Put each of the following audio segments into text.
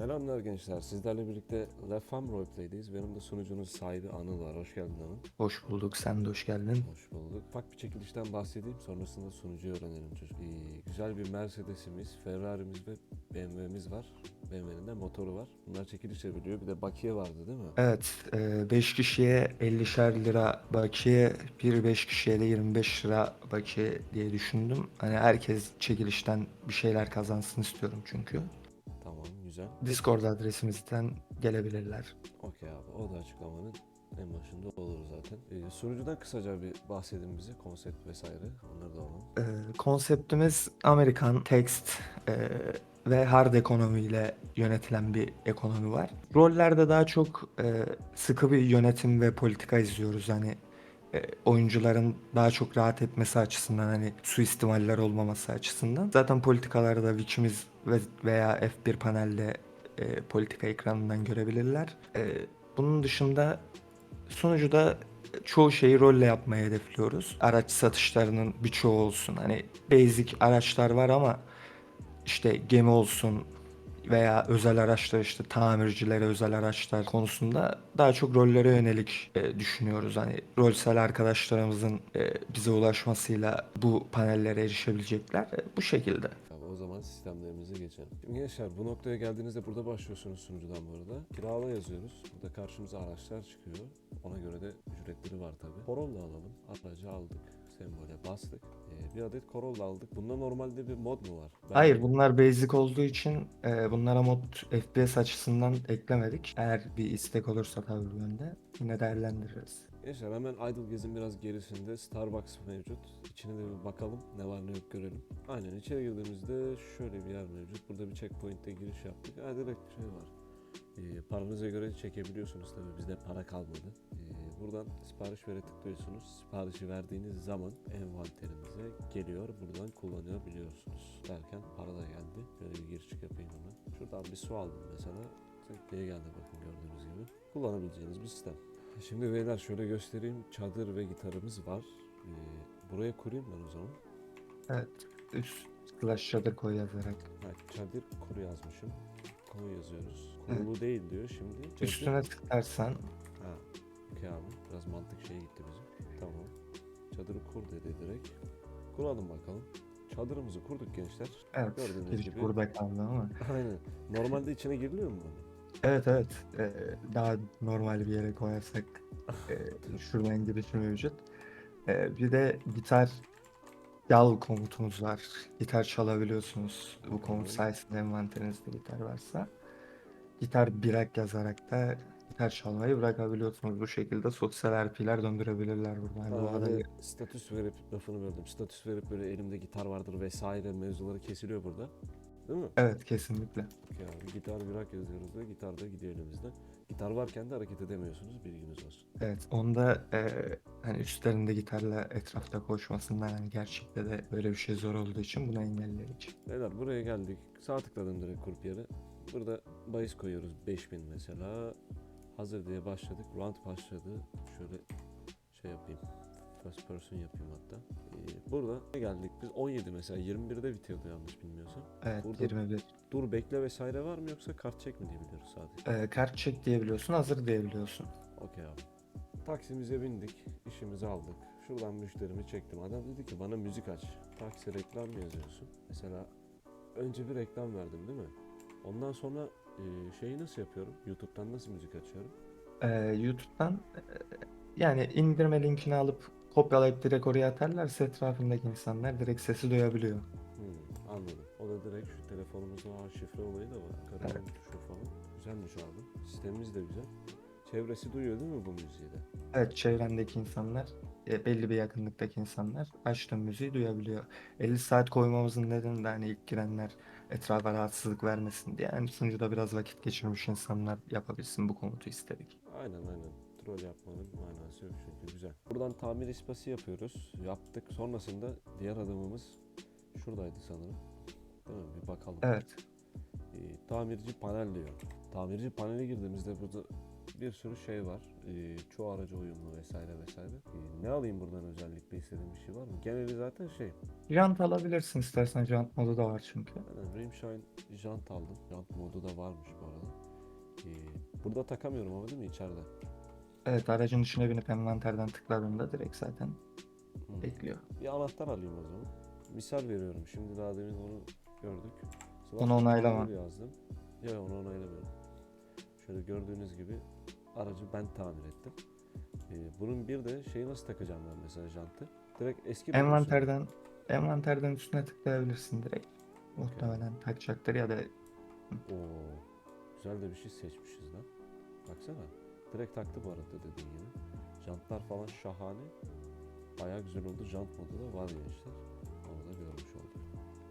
Selamlar gençler. Sizlerle birlikte Lefam Roleplay'deyiz. Benim de sunucunuz sahibi Anıl var. Hoş geldin Anıl. Hoş bulduk. Sen de hoş geldin. Hoş bulduk. Ufak bir çekilişten bahsedeyim. Sonrasında sunucuyu öğrenelim çocuk. Ee, güzel bir Mercedes'imiz, Ferrari'miz ve BMW'miz var. BMW'nin de motoru var. Bunlar çekiliş yapılıyor. Bir de bakiye vardı değil mi? Evet, 5 kişiye 50'şer lira bakiye, bir 5 kişiye de 25 lira bakiye diye düşündüm. Hani herkes çekilişten bir şeyler kazansın istiyorum çünkü. Güzel. Discord adresimizden gelebilirler. Okey abi. O da açıklamanın en başında olur zaten. Ee, sunucudan kısaca bir bahsedin bize. Konsept vesaire. Onları da alalım. Ee, konseptimiz Amerikan text e, ve hard ekonomiyle yönetilen bir ekonomi var. Rollerde daha çok e, sıkı bir yönetim ve politika izliyoruz. Hani e, oyuncuların daha çok rahat etmesi açısından hani suistimaller olmaması açısından. Zaten politikaları da Witch'imiz ve veya F1 panelde e, politika ekranından görebilirler. E, bunun dışında sunucuda çoğu şeyi rolle yapmayı hedefliyoruz. Araç satışlarının birçoğu olsun. Hani basic araçlar var ama işte gemi olsun veya özel araçlar işte tamircilere özel araçlar konusunda daha çok rollere yönelik e, düşünüyoruz. Hani rolsel arkadaşlarımızın e, bize ulaşmasıyla bu panellere erişebilecekler. E, bu şekilde. O zaman sistemlerimize geçelim. Şimdi gençler bu noktaya geldiğinizde burada başlıyorsunuz sunucudan bu arada. Kirala yazıyoruz. Burada karşımıza araçlar çıkıyor. Ona göre de ücretleri var tabi. Corolla alalım. Aracı aldık. Sembole bastık. Ee, bir adet Corolla aldık. Bunda normalde bir mod mu var? Ben- Hayır bunlar basic olduğu için e, bunlara mod FPS açısından eklemedik. Eğer bir istek olursa tabii bu yönde yine değerlendiririz. Gençler hemen Idle Gez'in biraz gerisinde Starbucks mevcut. İçine de bir bakalım ne var ne yok görelim. Aynen içeri girdiğimizde şöyle bir yer mevcut. Burada bir checkpoint'e giriş yaptık. Ha direkt şey var. Ee, paranıza göre çekebiliyorsunuz tabii bizde para kalmadı. Buradan sipariş vere tıklıyorsunuz. Siparişi verdiğiniz zaman envanterinize geliyor. Buradan kullanabiliyorsunuz. Derken para da geldi. Böyle bir giriş çık yapayım hemen. Şuradan bir su aldım mesela. Tık diye geldi bakın gördüğünüz gibi. Kullanabileceğiniz bir sistem. Şimdi beyler şöyle göstereyim. Çadır ve gitarımız var. Ee, buraya kurayım ben o zaman. Evet. Üst slash shader koy yazarak. Ha, çadır kuru yazmışım. Koy yazıyoruz. Kurulu değil diyor şimdi. Çadır- Üstüne tıklarsan Ha, okey abi. Biraz mantık şeye gitti bizim. Tamam. Çadırı kur dedi direkt. Kuralım bakalım. Çadırımızı kurduk gençler. evet Gördüğünüz giriş gibi. burada kaldı ama. Aynen. Normalde içine giriliyor mu? Evet evet. Ee, daha normal bir yere koyarsak e, şuradan girişi mevcut. Ee, bir de gitar yal komutumuz var. Gitar çalabiliyorsunuz. Bu komut sayesinde envanterinizde gitar varsa. Gitar birak yazarak da gitar çalmayı bırakabiliyorsunuz. Bu şekilde sosyal RP'ler döndürebilirler burada. Yani bu arada statüs verip lafını böldüm. Statüs verip böyle elimde gitar vardır vesaire mevzuları kesiliyor burada. Değil mi? Evet kesinlikle. Abi. Gitar birak yazıyoruz da gitar da gidiyor elimizden. Gitar varken de hareket edemiyorsunuz. Bilginiz olsun. Evet, onda e, hani üstlerinde gitarla etrafta koşmasından hani gerçekte de böyle bir şey zor olduğu için bunu engelledik. Beyler buraya geldik. Sağ tıkladım direkt kurpiyere. Burada bahis koyuyoruz 5000 mesela. Hazır diye başladık. Round başladı. Şöyle şey yapayım. First person yapayım hatta. Ee, burada geldik biz 17 mesela 21'de bitiyordu yanlış bilmiyorsam. Evet, Burada- 21. Dur bekle vesaire var mı yoksa kart çek mi diyebiliyoruz sadece? E, kart çek diyebiliyorsun, hazır diyebiliyorsun. Okey abi. Taksimize bindik, işimizi aldık. Şuradan müşterimi çektim. Adam dedi ki bana müzik aç. Taksi reklam mı yazıyorsun? Mesela önce bir reklam verdim değil mi? Ondan sonra e, şeyi nasıl yapıyorum? YouTube'dan nasıl müzik açıyorum? E, YouTube'dan e, yani indirme linkini alıp kopyalayıp direkt oraya atarlarsa etrafındaki insanlar direkt sesi duyabiliyor. Hmm, anladım. O da direkt şu telefonumuzun aa, şifre olayı da var. Kararım tuşu falan. Güzelmiş abi. Sistemimiz de güzel. Çevresi duyuyor değil mi bu müziği de? Evet, çevrendeki insanlar, e, belli bir yakınlıktaki insanlar açtığın müziği duyabiliyor. 50 saat koymamızın nedeni de hani ilk girenler etrafa rahatsızlık vermesin diye. Yani sunucuda biraz vakit geçirmiş insanlar yapabilsin bu komutu istedik. Aynen aynen. Troll yapmanın manası yok çünkü güzel. Buradan tamir ispası yapıyoruz. Yaptık. Sonrasında diğer adımımız şuradaydı sanırım. Değil mi? Bir bakalım. Evet. Ee, tamirci panel diyor. Tamirci panele girdiğimizde burada bir sürü şey var. Ee, çoğu araca uyumlu vesaire vesaire. Ee, ne alayım buradan özellikle istediğin bir şey var mı? Geneli zaten şey. Jant alabilirsin istersen jant modu da var çünkü. Ben Rimshine jant aldım. Jant modu da varmış bu arada. Ee, burada takamıyorum ama değil mi içeride? Evet aracın içine binip envanterden tıkladığında direkt zaten Hı. ekliyor. Bir anahtar alayım o zaman. Misal veriyorum. Şimdi daha demin onu gördük. Slash Onu onaylama. yazdım. Yok onu onaylamıyorum. Şöyle gördüğünüz gibi aracı ben tamir ettim. Ee, bunun bir de şeyi nasıl takacağım ben mesela jantı? Direkt eski Envanterden envanterden üstüne tıklayabilirsin direkt. Muhtemelen takacaktır ya da Oo, güzel de bir şey seçmişiz lan. Baksana. Direkt taktı bu arada dediğin gibi. Jantlar falan şahane. Bayağı güzel oldu. Jant modu da var gençler. Onu da görmüş olduk.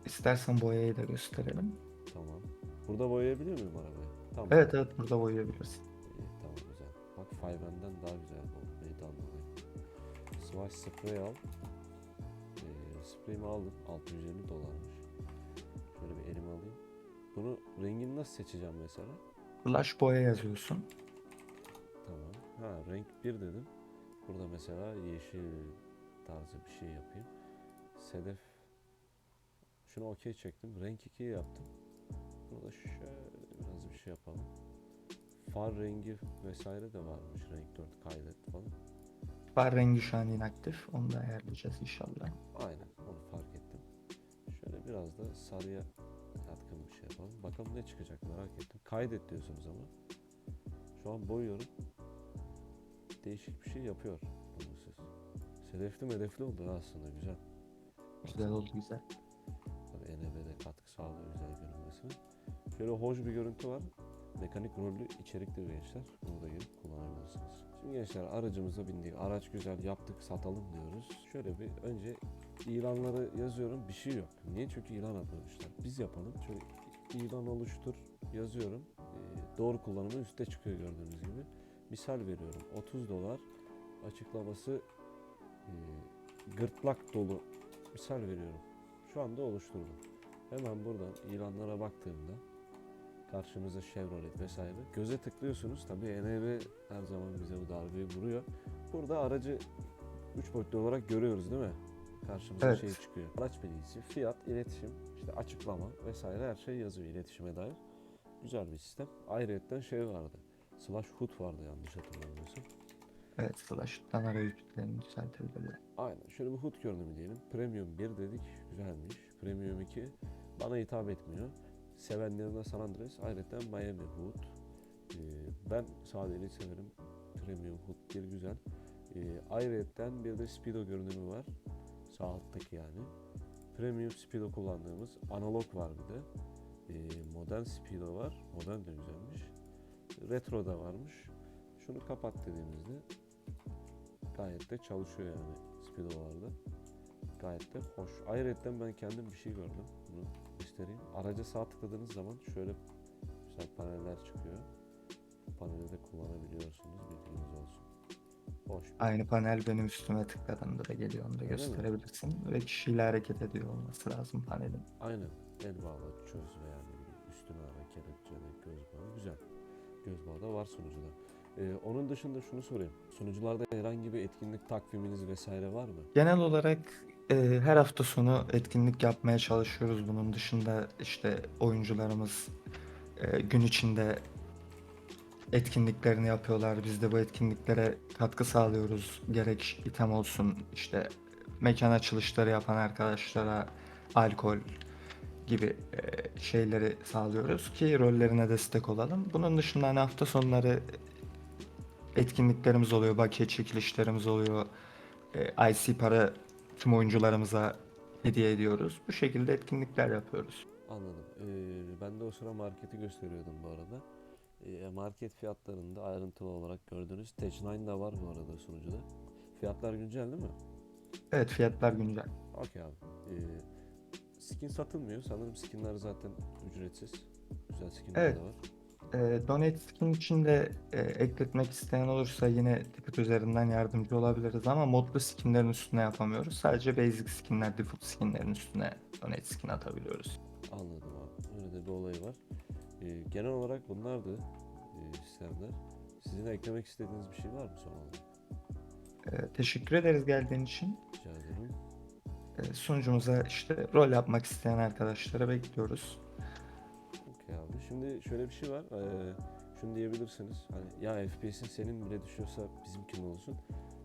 istersen boyayı da gösterelim. Tamam. Burada boyayabiliyor muyum arabayı? Tamam. Evet evet burada boyayabilirsin. İyi, tamam güzel. Bak Five'den daha güzel bu meydanlığı. Swash spray al. Ee, sprayimi aldım. 650 dolarmış. Şöyle bir elime alayım. Bunu rengini nasıl seçeceğim mesela? Flash boya yazıyorsun. Tamam. Ha renk 1 dedim. Burada mesela yeşil tarzı bir şey yapayım. Sedef. Şunu okey çektim. Renk 2'yi yaptım. Burada şöyle biraz bir şey yapalım. Far rengi vesaire de varmış. Renk 4 kaydet falan. Far rengi şu an inaktif. Onu da ayarlayacağız inşallah. Aynen onu fark ettim. Şöyle biraz da sarıya yatkın bir şey yapalım. Bakalım ne çıkacak merak ettim. Kaydet diyorsunuz ama. Şu an boyuyorum. Değişik bir şey yapıyor bunu siz. Sedefli medefli oldu aslında güzel. Güzel oldu güzel. Tabii NB'de katkı sağlıyor güzel görünmesine. Şöyle hoş bir görüntü var. Mekanik rollü içerikli gençler. Bunu da girip kullanabilirsiniz. Şimdi gençler aracımıza bindik. Araç güzel yaptık satalım diyoruz. Şöyle bir önce ilanları yazıyorum. Bir şey yok. Niye? Çünkü ilan atmamışlar. Biz yapalım. Şöyle ilan oluştur yazıyorum. Ee, doğru kullanımı üstte çıkıyor gördüğünüz gibi. Misal veriyorum. 30 dolar açıklaması e, gırtlak dolu misal veriyorum. Şu anda oluşturdum. Hemen buradan ilanlara baktığımda karşımıza Chevrolet vesaire. Göze tıklıyorsunuz. Tabii NEV her zaman bize bu darbeyi vuruyor. Burada aracı 3 boyutlu olarak görüyoruz değil mi? Karşımıza Evet. şey çıkıyor. Araç bilgisi, fiyat, iletişim, işte açıklama vesaire her şey yazıyor iletişime dair. Güzel bir sistem. Ayrıca şey vardı. Slash hood vardı yanlış hatırlamıyorsam. Evet flash'tan ara yüklerini düzeltebilirler. Aynen. Şöyle bir HUD görünümü diyelim. Premium 1 dedik. Güzelmiş. Premium 2 bana hitap etmiyor. Sevenlerine San Andreas. Ayrıca Miami HUD. Ee, ben sadeliği severim. Premium HUD 1 güzel. Ee, ayrıca bir de Speedo görünümü var. Sağ alttaki yani. Premium Speedo kullandığımız analog var bir de. Ee, modern Speedo var. Modern de güzelmiş. Retro da varmış. Şunu kapat dediğimizde gayet de çalışıyor yani speedolarda. Gayet de hoş. Ayrıca ben kendim bir şey gördüm. Bunu göstereyim. Araca sağ tıkladığınız zaman şöyle güzel paneller çıkıyor. Bu paneli de kullanabiliyorsunuz. Bilginiz olsun. Bir- Aynı panel benim üstüme tıkladığında da geliyor. Onu da Öyle mi? gösterebilirsin. Ve kişiyle hareket ediyor olması lazım panelin. Aynen. El bağla, çöz veya bileyim üstüne kelepçe ve göz bağı. Güzel. Göz bağı da var sunucuda. Ee, onun dışında şunu sorayım. Sunucularda herhangi bir etkinlik takviminiz vesaire var mı? Genel olarak her hafta sonu etkinlik yapmaya çalışıyoruz. Bunun dışında işte oyuncularımız gün içinde etkinliklerini yapıyorlar. Biz de bu etkinliklere katkı sağlıyoruz. Gerek item olsun işte mekan açılışları yapan arkadaşlara alkol gibi şeyleri sağlıyoruz ki rollerine destek olalım. Bunun dışında hani hafta sonları etkinliklerimiz oluyor, bakiye çekilişlerimiz oluyor. IC para tüm oyuncularımıza hediye ediyoruz. Bu şekilde etkinlikler yapıyoruz. Anladım. Ee, ben de o sıra marketi gösteriyordum bu arada. Ee, market fiyatlarında ayrıntılı olarak gördüğünüz Tech 9 da var bu arada sunucuda. Fiyatlar güncel değil mi? Evet fiyatlar güncel. Okey abi. Ee, skin satılmıyor. Sanırım skinler zaten ücretsiz. Güzel skinler Evet. de var. E, donate skin için de e, ekletmek isteyen olursa yine ticket üzerinden yardımcı olabiliriz ama modlu skinlerin üstüne yapamıyoruz. Sadece basic skinler, default skinlerin üstüne donate skin atabiliyoruz. Anladım abi. Öyle de bir olay var. Ee, genel olarak bunlardı e, sistemler. Sizin eklemek istediğiniz bir şey var mı son olarak? Ee, teşekkür ederiz geldiğin için. Rica ederim. Ee, sunucumuza işte rol yapmak isteyen arkadaşlara bekliyoruz. Şimdi şöyle bir şey var. Ee, şunu diyebilirsiniz. Hani ya FPS'in senin bile düşüyorsa bizimki ne olsun?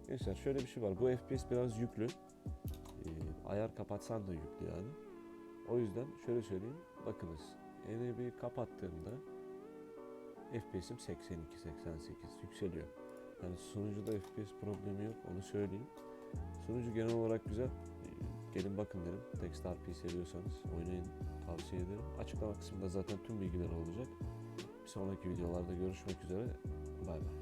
Gençler şöyle bir şey var. Bu FPS biraz yüklü. Ee, ayar kapatsan da yüklü yani. O yüzden şöyle söyleyeyim. Bakınız. NB'yi kapattığımda FPS'im 82, 88 yükseliyor. Yani sunucuda FPS problemi yok onu söyleyeyim. Sunucu genel olarak güzel. Ee, Gelin bakın derim. Text RP seviyorsanız oynayın tavsiye ederim. Açıklama kısmında zaten tüm bilgiler olacak. Bir sonraki videolarda görüşmek üzere. Bay bay.